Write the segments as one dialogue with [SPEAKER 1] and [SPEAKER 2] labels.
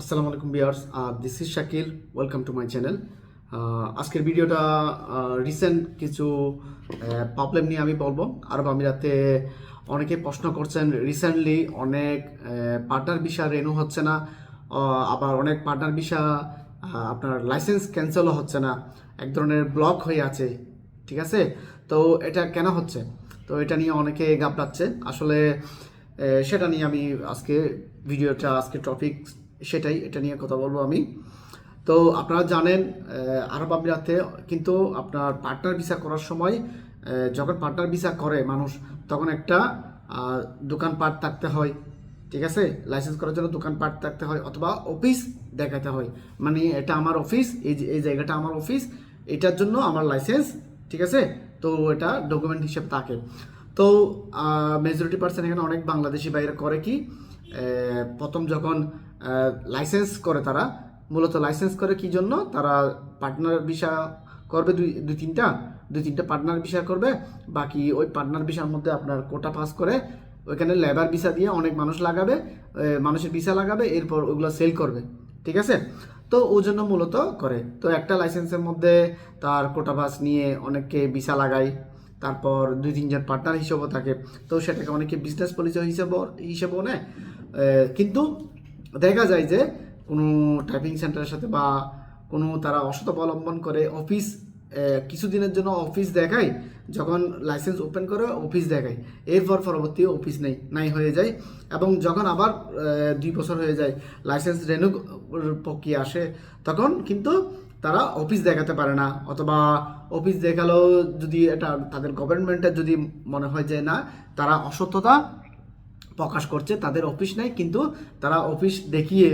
[SPEAKER 1] আসসালামু আলাইকুম viewers this is Shakil welcome to my channel আজকের ভিডিওটা রিসেন্ট কিছু প্রবলেম নিয়ে আমি বলব। আরব আমিরাতে অনেকে প্রশ্ন করছেন রিসেন্টলি অনেক পার্টনার ভিসা রেনু হচ্ছে না আবার অনেক পার্টনার ভিসা আপনার লাইসেন্স ক্যান্সেলও হচ্ছে না, এক ধরনের ব্লক হয়ে আছে, ঠিক আছে? তো এটা কেন হচ্ছে? তো এটা নিয়ে অনেকে গাবড়াচ্ছে। আসলে সেটা নিয়ে আমি আজকে ভিডিওটা, আজকে টপিক সেটাই, এটা নিয়ে কথা বলব আমি। তো আপনারা জানেন আরব আমিরাতে কিন্তু আপনার পার্টনার ভিসা করার সময় যখন পার্টনার ভিসা করে মানুষ, তখন একটা দোকানপাট থাকতে হয়, ঠিক আছে? লাইসেন্স করার জন্য দোকানপাট থাকতে হয় অথবা অফিস দেখাতে হয়। মানে এটা আমার অফিস এই যে, এই জায়গাটা আমার অফিস এটার জন্য আমার লাইসেন্স ঠিক আছে? তো এটা ডকুমেন্ট হিসেবে থাকে। তো মেজরিটি পার্সেন্ট এখানে অনেক বাংলাদেশি বাইরে করে কি প্রথম যখন লাইসেন্স করে তারা, মূলত লাইসেন্স করে কি জন্য? তারা পার্টনার ভিসা করবে দুই দুই তিনটা দুই তিনটা পার্টনার ভিসা করবে, বাকি ওই পার্টনার ভিসার মধ্যে আপনার কোটা পাস করে, ওইখানে লেবার ভিসা দিয়ে অনেক মানুষ লাগাবে মানুষের ভিসা লাগাবে, এরপর ওগুলো সেল করবে, ঠিক আছে? তো ওই জন্য মূলত করে। তো একটা লাইসেন্সের মধ্যে তার কোটা পাস নিয়ে অনেককে ভিসা লাগায়, তারপর দুই তিনজন পার্টনার হিসেবেও থাকে। তো সেটাকে অনেকে বিজনেস পলিসি হিসেবেও হিসেবেও নেয়। কিন্তু দেখা যায় যে কোনো টাইপিং সেন্টারের সাথে বা কোনো তারা অসৎ অবলম্বন করে অফিস কিছুদিনের জন্য অফিস দেখায়, যখন লাইসেন্স ওপেন করে অফিস দেখায়। এরপর পরবর্তী অফিস নেই, নাই হয়ে যায় এবং যখন আবার দুই বছর হয়ে যায় লাইসেন্স রেনু প্রক্রিয়া আসে, তখন কিন্তু তারা অফিস দেখাতে পারে না। অথবা অফিস দেখালেও যদি এটা তাদের গভর্নমেন্টের যদি মনে হয় যে না, তারা অসত্যতা প্রকাশ করছে, তাদের অফিস নাই, কিন্তু তারা অফিস দেখিয়ে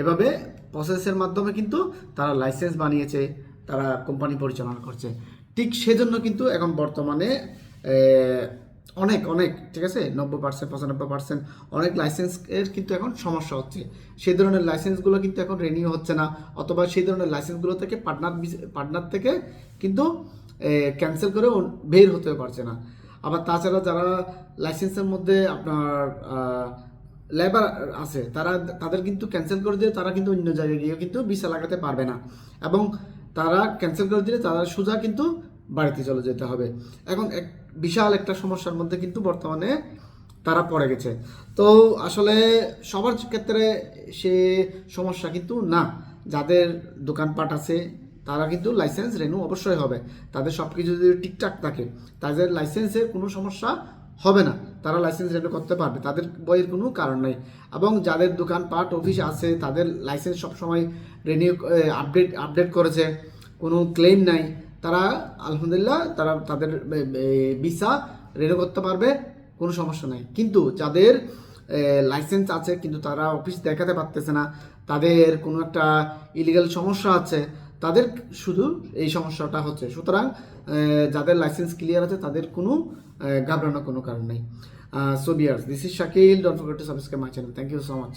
[SPEAKER 1] এভাবে প্রসেসের মাধ্যমে কিন্তু তারা লাইসেন্স বানিয়েছে, তারা কোম্পানি পরিচালনা করছে। ঠিক সেজন্য কিন্তু এখন বর্তমানে অনেক অনেক, ঠিক আছে? নব্বই পার্সেন্ট পঁচানব্বই পার্সেন্ট অনেক লাইসেন্সের কিন্তু এখন সমস্যা হচ্ছে। সেই ধরনের লাইসেন্সগুলো কিন্তু এখন রেনিউ হচ্ছে না, অথবা সেই ধরনের লাইসেন্সগুলো থেকে পার্টনার পার্টনার থেকে কিন্তু ক্যান্সেল করে বের হতে পারছে না। আবার তাছাড়া যারা লাইসেন্সের মধ্যে আপনার লেবার আছে, তারা, তাদের কিন্তু ক্যান্সেল করে দিয়ে তারা কিন্তু অন্য জায়গায় গিয়ে কিন্তু ভিসা লাগাতে পারবে না। এবং তারা ক্যান্সেল করে দিলে তারা সোজা কিন্তু বাড়িতে চলে যেতে হবে। এখন এক, বিশাল একটা সমস্যার মধ্যে কিন্তু বর্তমানে তারা পড়ে গেছে। তো আসলে সবার ক্ষেত্রে সে সমস্যা কিন্তু না। যাদের দোকানপাট আছে তারা কিন্তু লাইসেন্স রেনু অবশ্যই হবে। তাদের সব কিছু যদি ঠিকঠাক থাকে, তাদের লাইসেন্সের কোনো সমস্যা হবে না। তারা লাইসেন্স রেনু করতে পারবে, তাদের বইয়ের কোনো কারণ নেই। এবং যাদের দোকানপাট অফিস আছে, তাদের লাইসেন্স সবসময় রেনিউ আপডেট আপডেট করেছে। কোনো ক্লেম নাই। তারা, আলহামদুলিল্লাহ, তারা তাদের ভিসা রেনু করতে পারবে, কোনো সমস্যা নাই। কিন্তু যাদের লাইসেন্স আছে, কিন্তু তারা অফিস দেখাতে পারতেছে না, তাদের কোনো একটা ইলিগাল সমস্যা আছে তাদের শুধু এই সমস্যাটা হচ্ছে। সুতরাং যাদের লাইসেন্স ক্লিয়ার আছে, তাদের কোনো ঘাবড়ানোর কোনো কারণ নেই। So viewers this is Shakil don't forget to subscribe my channel thank you so much